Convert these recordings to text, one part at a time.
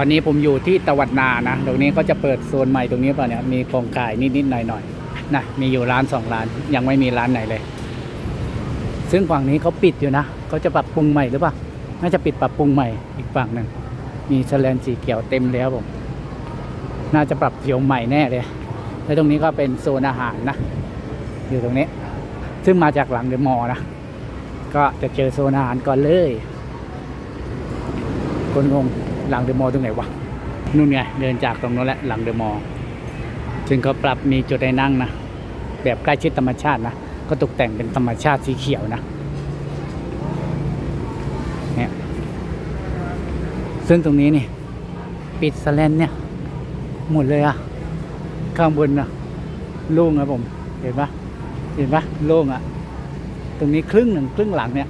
ตอนนี้ผมอยู่ที่ตะวันนานะ ตรงนี้ก็จะเปิดโซนใหม่ตรงนี้ป่ะเนี่ย มีโครงขายนิดๆหน่อยๆนะ มีอยู่ร้านสองร้าน ยังไม่มีร้านไหนเลย ซึ่งฝั่งนี้เขาปิดอยู่นะเขาจะปรับปรุงใหม่หรือเปล่า น่าจะปิดปรับปรุงใหม่อีกฝั่งหนึ่ง มีแสลนสีเขียวเต็มแล้วผม น่าจะปรับเขียวใหม่แน่เลย แล้วตรงนี้ก็เป็นโซนอาหารนะ อยู่ตรงนี้ ซึ่งมาจากหลังเดอะมอลนะ ก็จะเจอโซนอาหารก่อนเลย คนงง หลังเดอะมอลล์ตรงไหนวะนู่นไงเดินจากตรงนู้นแหละหลังเดอะมอลล์ซึ่งเขาปรับมีจุดให้นั่งนะแบบใกล้ชิดธรรมชาตินะก็ตกแต่งเป็นธรรมชาติสีเขียวนะเนี่ยซึ่งตรงนี้นี่ปิดสแลนเนี่ยหมดเลยอะข้างบนนะโล่งครับผมเห็นปะเห็นปะโล่งอะตรงนี้ครึ่งหนึ่งครึ่งหลังเนี่ย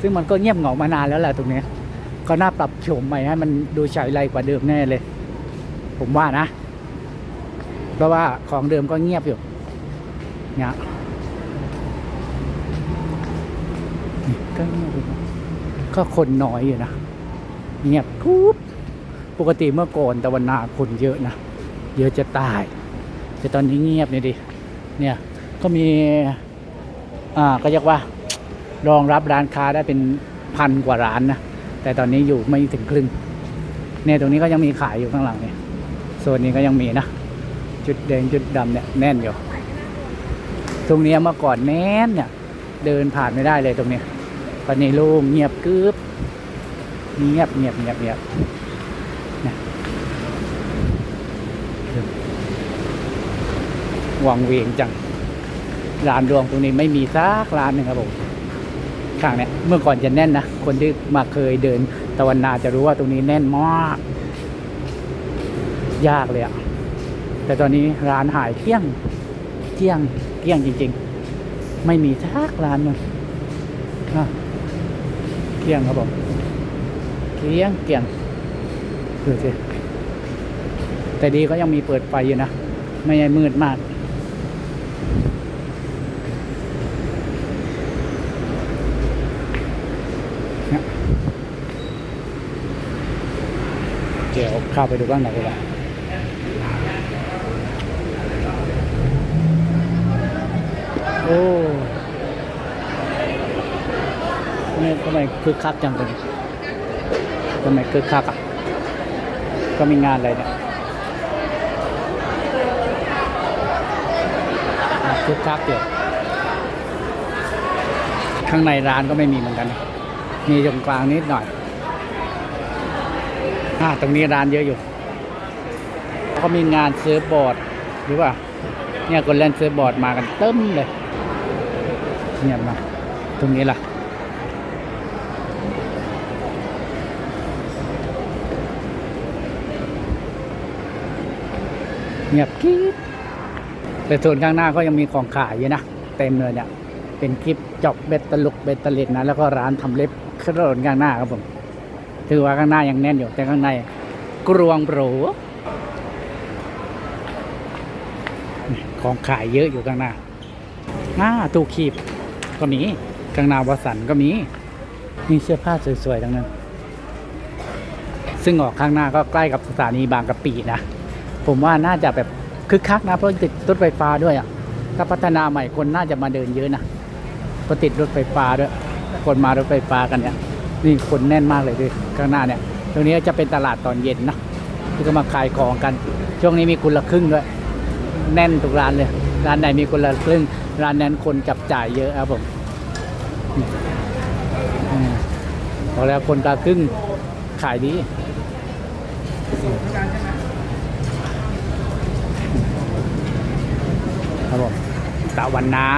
ซึ่งมันก็เงียบเหงามานานแล้วแหละตรงนี้ ก็น่าปรับโฉมใหม่ให้มันดูฉายไรกว่าเดิมแน่เลย ผมว่านะ เพราะว่าของเดิมก็เงียบอยู่เนี่ยก็เงียบอยู่ก็คนน้อยอยู่นะ เงียบทุบปกติเมื่อก่อนตะวันนาคนเยอะนะ เยอะจะตาย แต่ตอนนี้เงียบเนี่ยดิ เนี่ยก็มี อ่าก็เรียกว่ารองรับร้านค้าได้เป็นพันกว่าร้านนะ แต่ตอนนี้อยู่ไม่ถึงครึ่งเนี่ยตรงนี้ก็ยังมีขายอยู่ข้างหลังเนี่ยโซนนี้ก็ยังมีนะ จุดแดงจุดดำเนี่ยแน่นอยู่ตรงนี้เมื่อก่อนแน่นเนี่ย เดินผ่านไม่ได้เลยตรงนี้ตอนนี้โล่งเงียบกึบเงียบเงียบเงียบเงียบนะวังเวงจังร้านรวงตรงนี้ไม่มีสักร้านหนึ่งครับผม ข้างเนี่ยเมื่อก่อนจะแน่นนะ คนที่มาเคยเดินตะวันนาจะรู้ว่าตรงนี้แน่นมาก ยากเลยอะแต่ตอนนี้ร้านหายเกี้ยงเกี้ยงเกี้ยงจริง ๆ ไม่มีทักร้านเลยเกี้ยงครับผมเกี้ยงเกลี้ยงดูสิแต่ดีก็ยังมีเปิดไฟอยู่นะ ไม่ใช่มืดมาก เดี๋ยวเข้าไปดูบ้างหน่อยดีกว่าโอ้นี่ทำไมคึกคักจังเลยทำไมคึกคักอะ ก็มีงานอะไรเนี่ยคึกคักเดี๋ยวข้างในร้านก็ไม่มีเหมือนกัน มีตรงกลางนิดหน่อย อ่าตรงนี้ร้านเยอะอยู่เขามีงานเซิร์ฟบอร์ดหรือว่า เนี่ยคนเล่นเซิร์ฟบอร์ดมากันเต็มเลยเงียบนะตรงนี้ล่ะเงียบกริบแต่ส่วนข้างหน้าก็ยังมีของขายอยู่นะ เต็มเลยเนี่ย เป็นคลิปจอบเบ็ดตลุกเบ็ดตะล็ดนะ แล้วก็ร้านทำเล็บขึ้นถนนข้างหน้าครับผม ถือว่าข้างหน้ายังแน่นอยู่แต่ข้างในกรวงโปรของขายเยอะอยู่ข้างหน้าหน้าตู้คีบก็มีข้างหน้าวสันก็มีมีเสื้อผ้าสวยๆทั้งนั้น ซึ่งออกข้างหน้าก็ใกล้กับสถานีบางกะปินะ ผมว่าน่าจะแบบคึกคักนะเพราะติดรถไฟฟ้าด้วยอะถ้าพัฒนาใหม่คนน่าจะมาเดินเยอะนะเพราะติดรถไฟฟ้าด้วย คนมารถไฟฟ้ากันเนี่ย นี่คนแน่นมากเลยด้วยข้างหน้าเนี่ย ตรงนี้จะเป็นตลาดตอนเย็นนะที่ก็มาขายของกัน ช่วงนี้มีคนละครึ่งด้วย แน่นทุกร้านเลย ร้านไหนมีคนละครึ่ง ร้านนั้นคนจับจ่ายเยอะครับผมอืมพอแล้วคนละครึ่งขายดีครับผมตะวันนา